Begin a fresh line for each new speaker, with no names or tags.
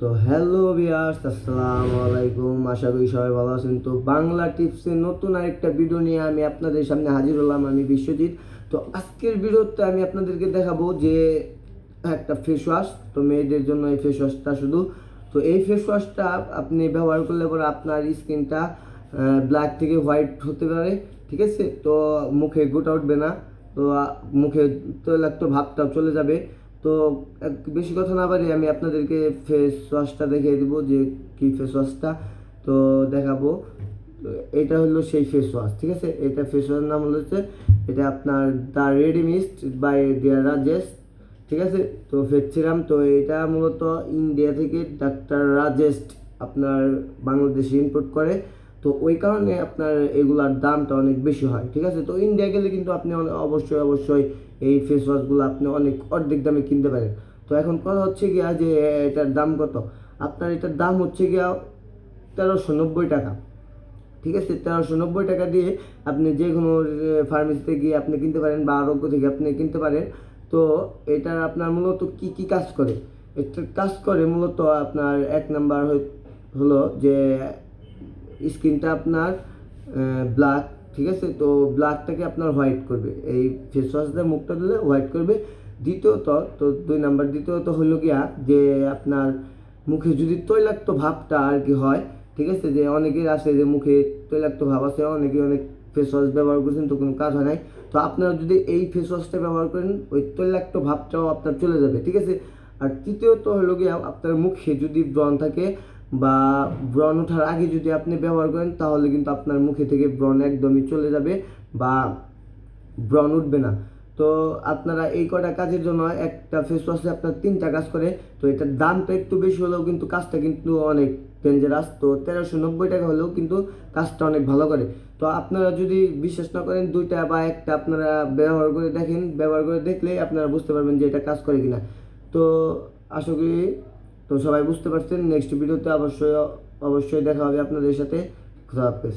তো হ্যালো বিয়ার্স আসসালামু আলাইকুম। আশা করি সবাই ভালো আছেন। তো বাংলা টিপসের নতুন আরেকটা ভিডিও নিয়ে আমি আপনাদের সামনে হাজির হলাম, আমি বিশ্বজিৎ। তো আজকের ভিডিওতে আমি আপনাদেরকে দেখাবো যে একটা ফেস ওয়াশ তো মেয়েদের জন্য এই ফেস ওয়াশটা শুধু। তো এই ফেস ওয়াশটা আপনি ব্যবহার করলে পরে আপনার স্কিনটা ব্ল্যাক থেকে হোয়াইট হতে পারে, ঠিক আছে? তো মুখে গোটা উঠবে না। তো মুখে তৈলাক্ত ভাবটাও চলে যাবে। তো বেশি কথা না পারি আমি আপনাদেরকে ফেস ওয়াশটা দেখিয়ে দেবো যে কি ফেস ওয়াশটা তো দেখাবো, এটা হলো সেই ফেস ওয়াশ ঠিক আছে? এটা ফেস ওয়াশ নাম হলো হচ্ছে, এটা আপনার the ready mist by dear Rajesh ঠিক আছে? তো সিরাম তো এটা মূলত ইন্ডিয়া থেকে ডাক্তার রাজেস্ট আপনার বাংলাদেশে ইম্পোর্ট করে। তো ওই কারণে আপনার এগুলার দামটা অনেক বেশি হয়, ঠিক আছে? তো ইন্ডিয়া গেলে কিন্তু আপনি অবশ্যই অবশ্যই এই ফেস ওয়াশগুলো আপনি অনেক, অর্ধেক দামে কিনতে পারেন। তো এখন কথা হচ্ছে গিয়া যে, এটার দাম কত? আপনার এটার দাম হচ্ছে গিয়া তেরোশো নব্বই টাকা, ঠিক আছে? তেরোশো নব্বই টাকা দিয়ে আপনি যে কোনো ফার্মেসিতে গিয়ে আপনি কিনতে পারেন বা আরোগ্য থেকে আপনি কিনতে পারেন। তো এটার আপনার মূলত কি কি কাজ করে? এটার কাজ করে মূলত আপনার এক নাম্বার হলো যে স্কিনটা আপনার ব্ল্যাক ঠিক আছে? তো ব্ল্যাকটাকে আপনার হোয়াইট করবে। এই ফেস ওয়াশ দিয়ে মুখটা দিলে হোয়াইট করবে। দ্বিতীয়ত, তো দুই নাম্বার, দ্বিতীয়ত হলো গিয়া যে আপনার মুখে যদি তৈলাক্ত ভাবটা আর কি হয়, ঠিক আছে? যে অনেকের আছে যে মুখে তৈলাক্ত ভাব আছে, অনেকে অনেক ফেস ওয়াশ ব্যবহার করছেন, তো কোনো কাজ হয় নাই। তো আপনারা যদি এই ফেস ওয়াশটা ব্যবহার করেন, ওই তৈলাক্ত ভাবটাও আপনার চলে যাবে, ঠিক আছে? আর তৃতীয়ত হলো গিয়ে আপনার মুখে যদি ব্রণ থাকে বা ব্রণ ওঠার আগে যদি আপনি ব্যবহার করেন, তাহলে কিন্তু আপনার মুখে থেকে ব্রণ একদমই চলে যাবে বা ব্রণ উঠবে না। তো আপনারা এই কটা কাজের জন্য একটা ফেস ওয়াশে আপনার তিনটা কাজ করে, তো এটার দামটা একটু বেশি হলেও কিন্তু কাজটা কিন্তু অনেক ডেঞ্জারাস তো তেরোশো নব্বই টাকা হলেও কিন্তু কাজটা অনেক ভালো করে। তো আপনারা যদি বিশ্বাস না করেন, দুইটা বা একটা আপনারা ব্যবহার করে দেখেন, ব্যবহার করে দেখলে আপনারা বুঝতে পারবেন যে এটা কাজ করে কিনা। তো আশা করি তো সবাই বুঝতে পারছেন নেক্সট ভিডিওতে অবশ্যই অবশ্যই দেখা হবে আপনাদের সাথে। খুদা হাফেজ।